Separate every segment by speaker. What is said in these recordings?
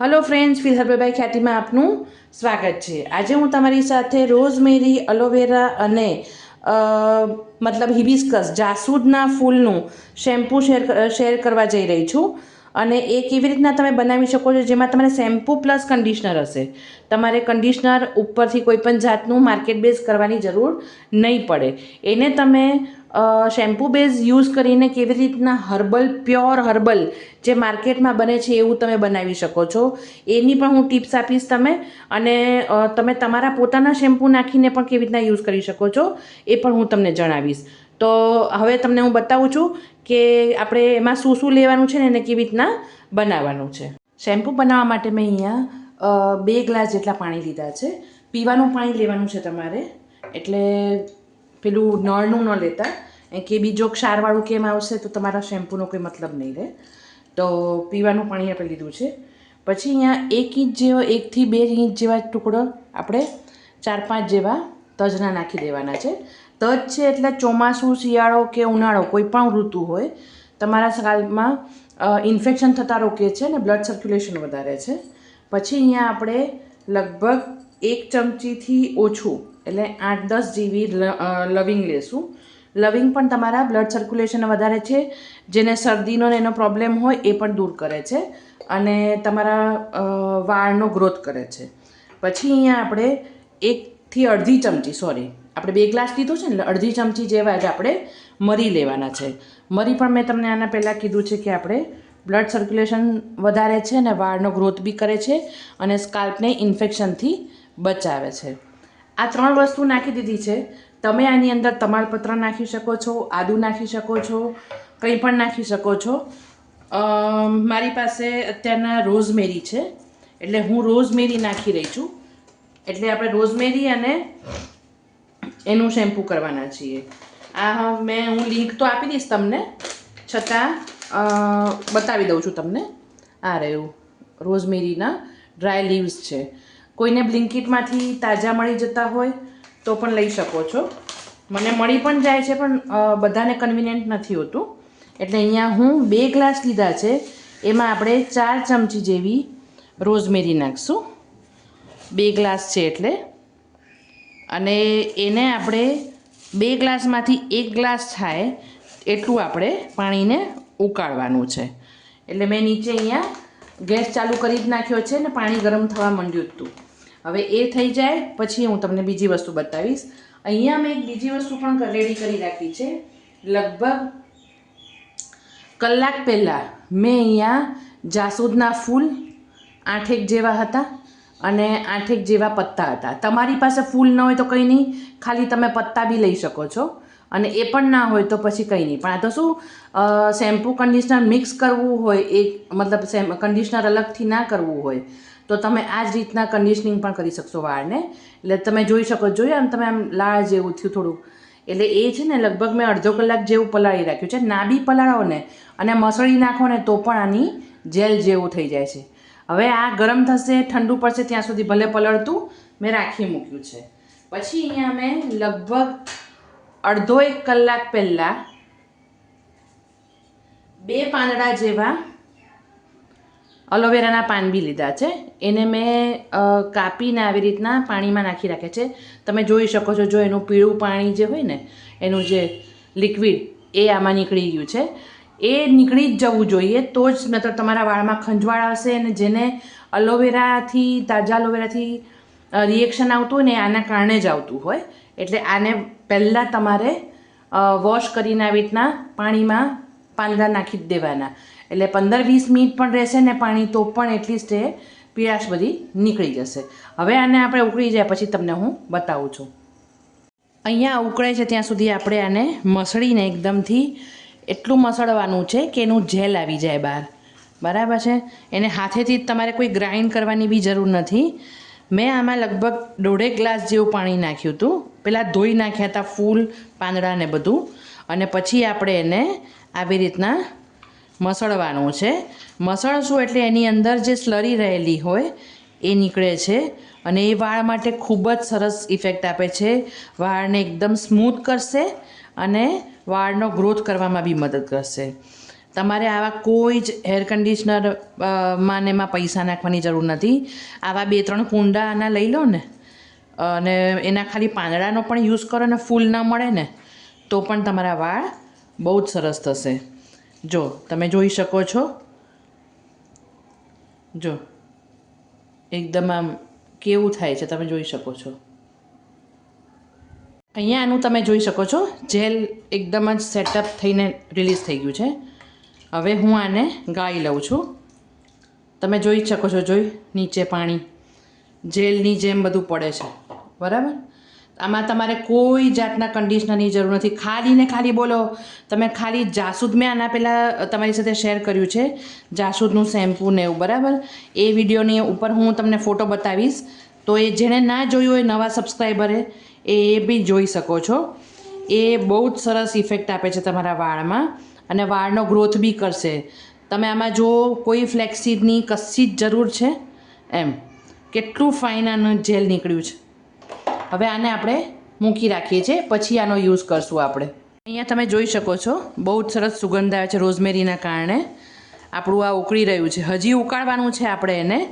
Speaker 1: Hello friends ફિલહરભાઈ ખ્યાતિમાં આપનું સ્વાગત છે. આજે હું તમારી સાથે રોઝમેરી અલોવેરા અને મતલબ હિબિસ્કસ જાસૂદના ફૂલનું શેમ્પૂ શેર શેર કરવા જઈ રહી છું. અને એ કેવી રીતના તમે બનાવી શકો છો, જેમાં તમારે શેમ્પૂ પ્લસ કન્ડિશનર હશે. તમારે કન્ડિશનર ઉપરથી કોઈપણ જાતનું માર્કેટ બેઝ કરવાની જરૂર નહીં પડે. એને તમે શેમ્પૂ બેઝ યુઝ કરીને કેવી રીતના હર્બલ, પ્યોર હર્બલ જે માર્કેટમાં બને છે એવું તમે બનાવી શકો છો. એની પણ હું ટિપ્સ આપીશ તમે. અને તમે તમારા પોતાના શેમ્પૂ નાખીને પણ કેવી રીતના યુઝ કરી શકો છો, એ પણ હું તમને જણાવીશ. તો હવે તમને હું બતાવું છું કે આપણે એમાં શું શું લેવાનું છે ને એને કેવી રીતના બનાવવાનું છે. શેમ્પૂ બનાવવા માટે મેં અહીંયા બે ગ્લાસ જેટલા પાણી લીધા છે. પીવાનું પાણી લેવાનું છે તમારે. એટલે પેલું નળનું ન લેતા. કે બીજો ક્ષારવાળું કેમ આવશે તો તમારા શેમ્પૂનો કોઈ મતલબ નહીં રહે. તો પીવાનું પાણી આપણે લીધું છે. પછી અહીંયા એક ઇંચ જેવો, એકથી બે ઇંચ જેવા ટુકડો આપણે ચાર પાંચ જેવા તજના નાખી દેવાના છે. તજ છે એટલે ચોમાસું, શિયાળો કે ઉનાળો, કોઈ પણ ઋતુ હોય, તમારા સ્કાલ્પમાં ઇન્ફેક્શન થતાં રોકે છે ને બ્લડ સર્ક્યુલેશન વધારે છે. પછી અહીંયા આપણે લગભગ એક ચમચીથી ઓછું, એટલે આઠ દસ જેવી લવિંગ લેશું. લવિંગ પણ તમારા બ્લડ સર્ક્યુલેશન વધારે છે. જેને શરદીનો ને એનો પ્રોબ્લેમ હોય એ પણ દૂર કરે છે. અને તમારા વાળનો ગ્રોથ કરે છે. પછી અહીંયા આપણે એકથી અડધી ચમચી સોરી આપણે બે ગ્લાસ લીધો છે ને, એટલે અડધી ચમચી જેવા જ આપણે મરી લેવાના છે. મરી પણ મેં તમને આના પહેલાં કીધું છે કે આપણે બ્લડ સર્ક્યુલેશન વધારે છે અને વાળનો ગ્રોથ બી કરે છે અને સ્કાલ્પને ઇન્ફેક્શનથી બચાવે છે. આ ત્રણ વસ્તુ નાખી દીધી છે. તમે આની અંદર તમાલપત્ર નાખી શકો છો, આદુ નાખી શકો છો, કંઈ પણ નાખી શકો છો. મારી પાસે અત્યારના રોઝમેરી છે, એટલે હું રોઝમેરી નાખી રહી છું. એટલે આપણે રોઝમેરી અને એનું શેમ્પૂ કરવાના છીએ. આ મેં હું લિંક તો આપી દઈશ તમને. છતાં બતાવી દઉં છું તમને. આ રહ્યું. રોઝમેરીના ડ્રાય લીવ્સ છે. કોઈને બ્લિંકિટમાંથી તાજા મળી જતા હોય તો પણ લઈ શકો છો. મને મળી પણ જાય છે, પણ બધાને કન્વિનિયન્ટ નથી હોતું. એટલે અહીંયા હું બે ગ્લાસ લીધા છે. એમાં આપણે ચાર ચમચી જેવી રોઝમેરી નાખશું. બે ગ્લાસ છે એટલે. અને એને આપણે બે ગ્લાસમાંથી એક ગ્લાસ થાય એટલું આપણે પાણીને ઉકાળવાનું છે. એટલે મેં નીચે અહીંયા ગેસ ચાલુ કરી જ નાખ્યો છે ને પાણી ગરમ થવા માંડ્યું હતું. હવે એ થઈ જાય, પછી હું તમને બીજી વસ્તુ બતાવીશ. અહીંયા મેં એક બીજી વસ્તુ પણ રેડી કરી રાખી છે. લગભગ કલાક પહેલાં મેં અહીંયા જાસૂદના ફૂલ આઠેક જેવા હતા. અને આઠેક જેવા પત્તા હતા. તમારી પાસે ફૂલ ન હોય તો કંઈ નહીં, ખાલી તમે પત્તા બી લઈ શકો છો. અને એ પણ ના હોય તો પછી કંઈ નહીં. પણ આ તો શું શેમ્પૂ, કન્ડિશનર મિક્સ કરવું હોય, એ મતલબ શેમ, કન્ડિશનર અલગથી ના કરવું હોય, તો તમે આ જ રીતના કન્ડિશનિંગ પણ કરી શકશો વાળને. એટલે તમે જોઈ શકો જોઈએ અને તમે આમ લાળ જેવું થયું થોડું એટલે એ છે ને, લગભગ મેં અડધો કલાક જેવું પલાળી રાખ્યું છે. ના બી પલાળો ને, અને મસળી નાખો ને, તો પણ આની જેલ જેવું થઈ જાય છે. હવે આ ગરમ થશે, ઠંડુ પડશે, ત્યાં સુધી ભલે પલળતું મેં રાખી મૂક્યું છે. પછી અહીંયા મેં લગભગ અડધો એક કલાક પહેલાં બે પાંદડા જેવા અલોવેરાના પાન બી લીધા છે. એને મેં કાપીને આવી રીતના પાણીમાં નાખી રાખ્યા છે. તમે જોઈ શકો છો, જો એનું પીળું પાણી જે હોય ને, એનું જે લિક્વિડ એ આમાં નીકળી ગયું છે. એ નીકળી જ જવું જોઈએ. તો જ નહીતર તમારા વાળમાં ખંજવાળ આવશે અને જેને અલોવેરાથી, તાજા અલોવેરાથી રિએક્શન આવતું હોય ને આના કારણે જ આવતું હોય. એટલે આને પહેલાં તમારે વોશ કરીને આવી રીતના પાણીમાં પાંદડા નાખી જ દેવાના. એટલે પંદર વીસ મિનિટ પણ રહેશે ને પાણી, તો પણ એટલીસ્ટ એ પીળાશ બધી નીકળી જશે. હવે આને આપણે ઉકળી જાય, પછી તમને હું બતાવું છું. અહીંયા ઉકળે છે, ત્યાં સુધી આપણે આને મસળીને એકદમથી એટલું મસળવાનું છે કે એનું જેલ આવી જાય બહાર. બરાબર છે? એને હાથેથી તમારે કોઈ ગ્રાઇન્ડ કરવાની બી જરૂર નથી. મેં આમાં લગભગ દોઢેક ગ્લાસ જેવું પાણી નાખ્યું હતું. પહેલાં ધોઈ નાખ્યા હતા ફૂલ, પાંદડા ને બધું. અને પછી આપણે એને આવી રીતના મસળવાનું છે. મસળશું એટલે એની અંદર જે સ્લરી રહેલી હોય એ નીકળે છે અને એ વાળ માટે ખૂબ જ સરસ ઇફેક્ટ આપે છે. વાળને એકદમ સ્મૂથ કરશે અને વાળનો ગ્રોથ કરવામાં બી મદદ કરશે. તમારે આવા કોઈ જ હેર કન્ડિશનરમાં એમાં પૈસા નાખવાની જરૂર નથી. આવા બે ત્રણ કુંડા આના લઈ લો ને, અને એના ખાલી પાંદડાનો પણ યુઝ કરો ને ફૂલ ન મળે ને, તો પણ તમારા વાળ બહુ જ સરસ થશે. જો, તમે જોઈ શકો છો. જો, એકદમ આમ કેવું થાય છે તમે જોઈ શકો છો. અહીંયા આનું તમે જોઈ શકો છો. જેલ એકદમ જ સેટઅપ થઈને રિલીઝ થઈ ગયું છે. હવે હું આને ગાળી લઉં છું. તમે જોઈ શકો છો, જોઈ, નીચે પાણી. જેલની જેમ બધું પડે છે. બરાબર? આમાં તમારે કોઈ જાતના કન્ડિશનરની જરૂર નથી. ખાલી ને ખાલી બોલો. તમે ખાલી જાસૂદ મેં આના પહેલાં તમારી સાથે શેર કર્યું છે. જાસૂદનું શેમ્પૂ ને એવું. બરાબર? એ વિડીયોની ઉપર હું તમને ફોટો બતાવીશ. તો એ જેણે ના જોયું હોય નવા સબસ્ક્રાઈબરે એ બી જોઈ શકો છો. એ બહુ જ સરસ ઇફેક્ટ આપે છે તમારા વાળમાં અને વાળનો ગ્રોથ બી કરશે. તમે આમાં જો કોઈ ફ્લેક્સીડની કશી જ જરૂર છે, એમ, કેટલું ફાઇન આનું જેલ નીકળ્યું છે. હવે આને આપણે મૂકી રાખીએ છીએ, પછી આનો યુઝ કરશું આપણે. અહીંયા તમે જોઈ શકો છો, બહુ જ સરસ સુગંધ આવે છે રોઝમેરીના કારણે. આપણું આ ઉકળી રહ્યું છે. હજી ઉકાળવાનું છે આપણે એને,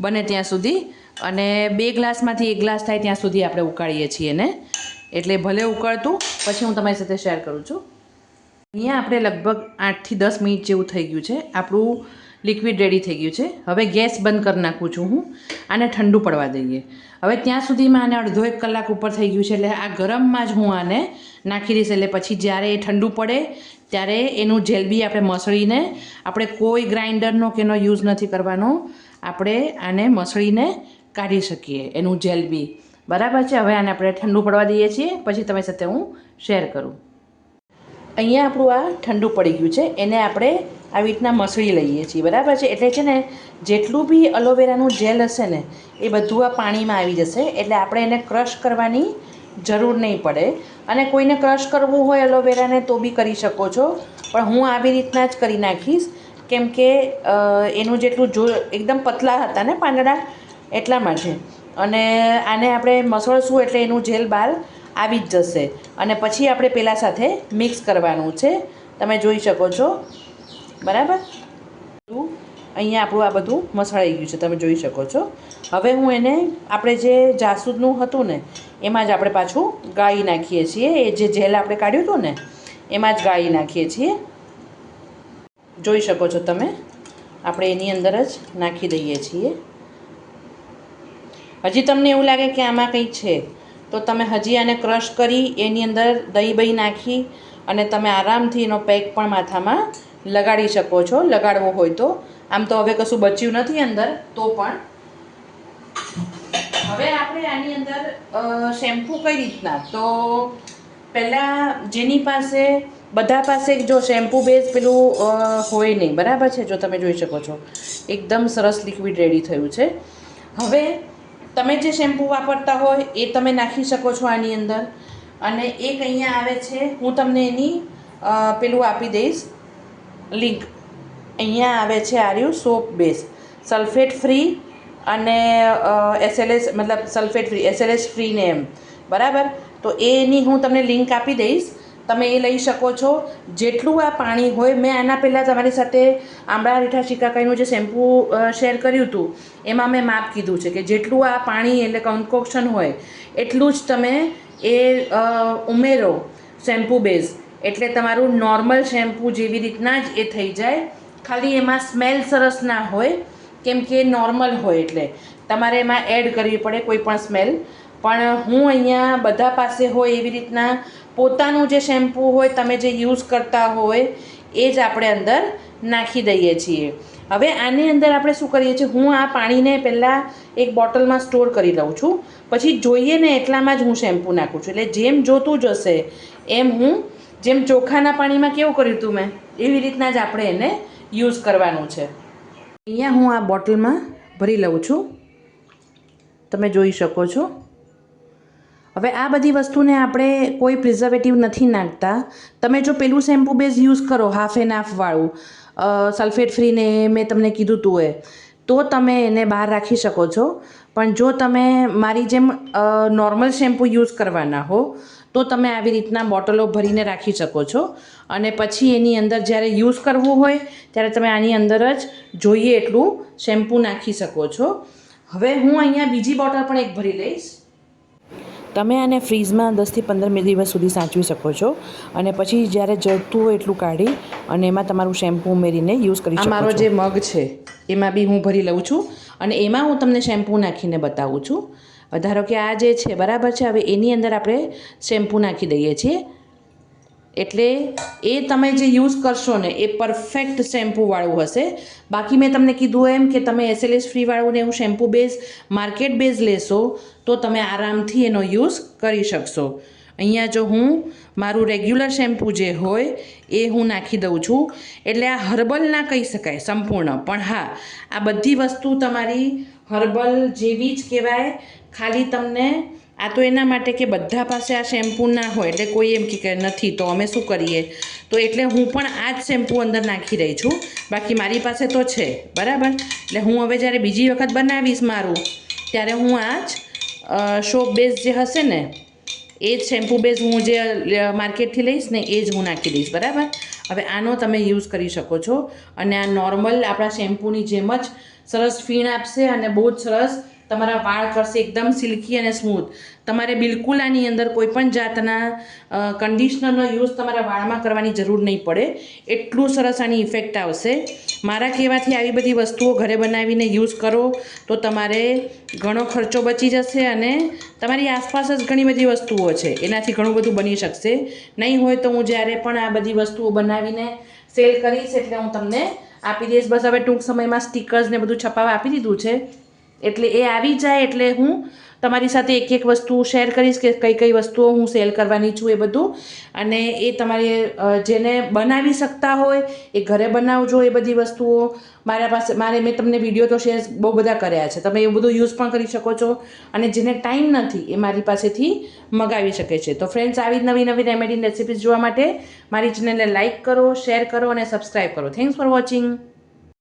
Speaker 1: બને ત્યાં સુધી. અને બે ગ્લાસમાંથી એક ગ્લાસ થાય ત્યાં સુધી આપણે ઉકાળીએ છીએ એને. એટલે ભલે ઉકળતું, પછી હું તમારી સાથે શેર કરું છું. અહીંયા આપણે લગભગ આઠથી દસ મિનિટ જેવું થઈ ગયું છે. આપણું લિક્વિડ રેડી થઈ ગયું છે. હવે ગેસ બંધ કરી નાખું છું હું આને ઠંડુ પડવા દઈએ. હવે ત્યાં સુધીમાં આને અડધો એક કલાક ઉપર થઈ ગયું છે એટલે આ ગરમમાં જ હું આને નાખી દઈશ. એટલે પછી જ્યારે એ ઠંડુ પડે, ત્યારે એનું જેલબી આપણે મસળીને, આપણે કોઈ ગ્રાઇન્ડરનો કે એનો યુઝ નથી કરવાનો. આપણે આને મસળીને કાઢી શકીએ, એનું જેલ બી. બરાબર છે? હવે આને આપણે ઠંડુ પડવા દઈએ છીએ. પછી તમારી સાથે હું શેર કરું. અહીંયા આપણું આ ઠંડુ પડી ગયું છે. એને આપણે આવી રીતના મસળી લઈએ છીએ. બરાબર છે? એટલે છે ને, જેટલું બી અલોવેરાનું જેલ હશે ને, એ બધું આ પાણીમાં આવી જશે. એટલે આપણે એને ક્રશ કરવાની જરૂર નહીં પડે. અને કોઈને ક્રશ કરવું હોય અલોવેરાને તો બી કરી શકો છો. પણ હું આવી રીતના જ કરી નાખીશ. કેમ કે એનું જેટલું જો, એકદમ પતલા હતા ને પાંદડા એટલા માટે અને આને આપણે મસળશું એટલે એનું જેલ બહાર આવી જ જશે. અને પછી આપણે પેલા સાથે મિક્સ કરવાનું છે. તમે જોઈ શકો છો. બરાબર? અહીંયા આપણું આ બધું મસળાઈ ગયું છે. તમે જોઈ શકો છો. હવે હું એને આપણે જે જાસૂદનું હતું ને, એમાં જ આપણે પાછું ગાળી નાખીએ છીએ. એ જે જેલ આપણે કાઢ્યું હતું ને, એમાં જ ગાળી નાખીએ છીએ. જોઈ શકો છો તમે? આપણે એની અંદર જ નાખી દઈએ છીએ. હજી તમને એવું લાગે કે આમાં કંઈક છે? તો તમે હજી આને ક્રશ કરી, એની અંદર દહીં બહી નાખી અને તમે આરામથી એનો પેક પણ માથામાં લગાડી શકો છો, લગાડવો હોય તો. આમ તો હવે કશું બચ્યું નથી અંદર, તો પણ. હવે આપણે આની અંદર શેમ્પૂ કઈ રીતના? તો પહેલાં જેની પાસે, બધા પાસે જો શેમ્પૂ બેઝ પેલું હોય નહીં. બરાબર છે? જો તમે જોઈ શકો છો. એકદમ સરસ લિક્વિડ રેડી થયું છે. હવે તમે જે શેમ્પૂ વાપરતા હોય એ તમે નાખી શકો છો આની અંદર. અને એક અહીંયા આવે છે, હું તમને એની પેલું આપી દઈશ. લિંક. અહીંયા આવે છે આર્યુ સોપ બેઝ. સલ્ફેટ ફ્રી અને એસએલએસ મતલબ સલ્ફેટ ફ્રી એસએલએસ ફ્રી ને એમ. બરાબર? તો એની હું તમને લિંક આપી દઈશ. તમે એ લઈ શકો છો. જેટલું આ પાણી હોય, મેં આના પહેલાં તમારી સાથે આંબળા રીઠા શિકાકાઈનું જે શેમ્પૂ શેર કર્યું હતું, એમાં મેં માપ કીધું છે કે જેટલું આ પાણી એટલે કન્કોક્શન હોય, એટલું જ તમે એ ઉમેરો શેમ્પૂ બેઝ. એટલે તમારું નોર્મલ શેમ્પૂ જેવી રીતના જ એ થઈ જાય. ખાલી એમાં સ્મેલ સરસ ના હોય, કેમ કે નોર્મલ હોય એટલે. તમારે એમાં એડ કરવી પડે કોઈ પણ સ્મેલ. પણ હું અહીંયા બધા પાસે હોય એવી રીતના પોતાનું જે શેમ્પૂ હોય, તમે જે યુઝ કરતા હોય, એ જ આપણે અંદર નાખી દઈએ છીએ. હવે આની અંદર આપણે શું કરીએ છીએ? હું આ પાણીને પહેલાં એક બોટલમાં સ્ટોર કરી લઉં છું. પછી જોઈએ ને એટલામાં જ હું શેમ્પૂ નાખું છું. એટલે જેમ જોતું જશે એમ હું, જેમ ચોખાના પાણીમાં કેવું કર્યું હતું મેં? એવી રીતના જ આપણે એને યુઝ કરવાનું છે. અહીંયા હું આ બોટલમાં ભરી લઉં છું. તમે જોઈ શકો છો. હવે આ બધી વસ્તુને આપણે કોઈ પ્રિઝર્વેટિવ નથી નાખતા. તમે જો પેલું શેમ્પૂ બેઝ યુઝ કરો હાફ એન્ડ હાફવાળું સલ્ફેટ ફ્રીને મેં તમને કીધું તું એ, તો તમે એને બહાર રાખી શકો છો. પણ જો તમે મારી જેમ નોર્મલ શેમ્પૂ યુઝ કરવાના હો, તો તમે આવી રીતના બોટલો ભરીને રાખી શકો છો. અને પછી એની અંદર જ્યારે યુઝ કરવું હોય, ત્યારે તમે આની અંદર જ જોઈએ એટલું શેમ્પૂ નાખી શકો છો. હવે હું અહીંયા બીજી બોટલ પણ એક ભરી લઈશ. તમે આને ફ્રીઝમાં દસથી પંદર દિવસ સુધી સાચવી શકો છો અને પછી જ્યારે જળતું હોય એટલું કાઢી અને એમાં તમારું શેમ્પૂ ઉમેરીને યુઝ કરી શકો મારો જે મગ છે એમાં બી હું ભરી લઉં છું અને એમાં હું તમને શેમ્પૂ નાખીને બતાવું છું. ધારો કે આ જે છે બરાબર છે હવે એની અંદર આપણે શેમ્પૂ નાખી દઈએ છીએ. એટલે એ તમે જે યુઝ કરશો ને, એ પરફેક્ટ શેમ્પૂવાળું હશે. બાકી મેં તમને કીધું એમ કે તમે એસએલએસ ફ્રીવાળું ને એવું શેમ્પૂ બેઝ માર્કેટ બેઝ લેશો, તો તમે આરામથી એનો યુઝ કરી શકશો. અહીંયા જો હું મારું રેગ્યુલર શેમ્પૂ જે હોય, એ હું નાખી દઉં છું. એટલે આ હર્બલ ના કહી શકાય સંપૂર્ણ, પણ હા, આ બધી વસ્તુ તમારી હર્બલ જેવી જ કહેવાય. ખાલી તમને આ તો એના માટે કે બધા પાસે આ શેમ્પૂ ના હોય, એટલે કોઈ એમ કે નથી, તો અમે શું કરીએ? તો એટલે હું પણ આ જ શેમ્પૂ અંદર નાખી રહી છું. બાકી મારી પાસે તો છે, બરાબર? એટલે હું હવે જ્યારે બીજી વખત બનાવીશ મારું, ત્યારે હું આ જ શોપ બેઝ જે હશે ને, એ જ શેમ્પૂ બેઝ હું જે માર્કેટથી લઈશ ને, એ જ હું નાખી દઈશ, બરાબર? હવે આનો તમે યુઝ કરી શકો છો. અને આ નોર્મલ આપણા શેમ્પૂની જેમ જ સરસ ફીણ આપશે અને બહુ જ સરસ તમારા વાળ કરશે એકદમ સિલ્કી અને સ્મૂથ તમારે બિલકુલ આની અંદર કોઈપણ જાતના કન્ડિશનરનો યુઝ તમારા વાળમાં કરવાની જરૂર નહીં પડે. એટલું સરસ આની ઇફેક્ટ આવશે. મારા કહેવાથી આવી બધી વસ્તુઓ ઘરે બનાવીને યુઝ કરો તો તમારે ઘણો ખર્ચો બચી જશે અને તમારી આસપાસ જ ઘણી બધી વસ્તુઓ છે. એનાથી ઘણું બધું બની શકશે. નહીં હોય તો હું જ્યારે પણ આ બધી વસ્તુઓ બનાવીને સેલ કરીશ એટલે હું તમને આપી દઈશ. બસ હવે ટૂંક સમયમાં સ્ટીકર્સ ને બધું છપાવવા આપી દીધું છે. એટલે એ આવી જાય એટલે હું તમારી સાથે એક એક વસ્તુ શેર કરીશ કે કઈ કઈ વસ્તુઓ હું સેલ કરવાની છું એ બધું. અને એ તમારે જેને બનાવી શકતા હોય, એ ઘરે બનાવજો એ બધી વસ્તુઓ. મારા પાસે, મારે, મેં તમને વીડિયો તો શેર બહુ બધા કર્યા છે. તમે એ બધું યુઝ પણ કરી શકો છો. અને જેને ટાઈમ નથી, એ મારી પાસેથી મગાવી શકે છે. તો ફ્રેન્ડ્સ આવી નવી નવી રેમેડી રેસિપીઝ જોવા માટે મારી ચેનલને લાઇક કરો શેર કરો અને સબસ્ક્રાઈબ કરો. Thanks for watching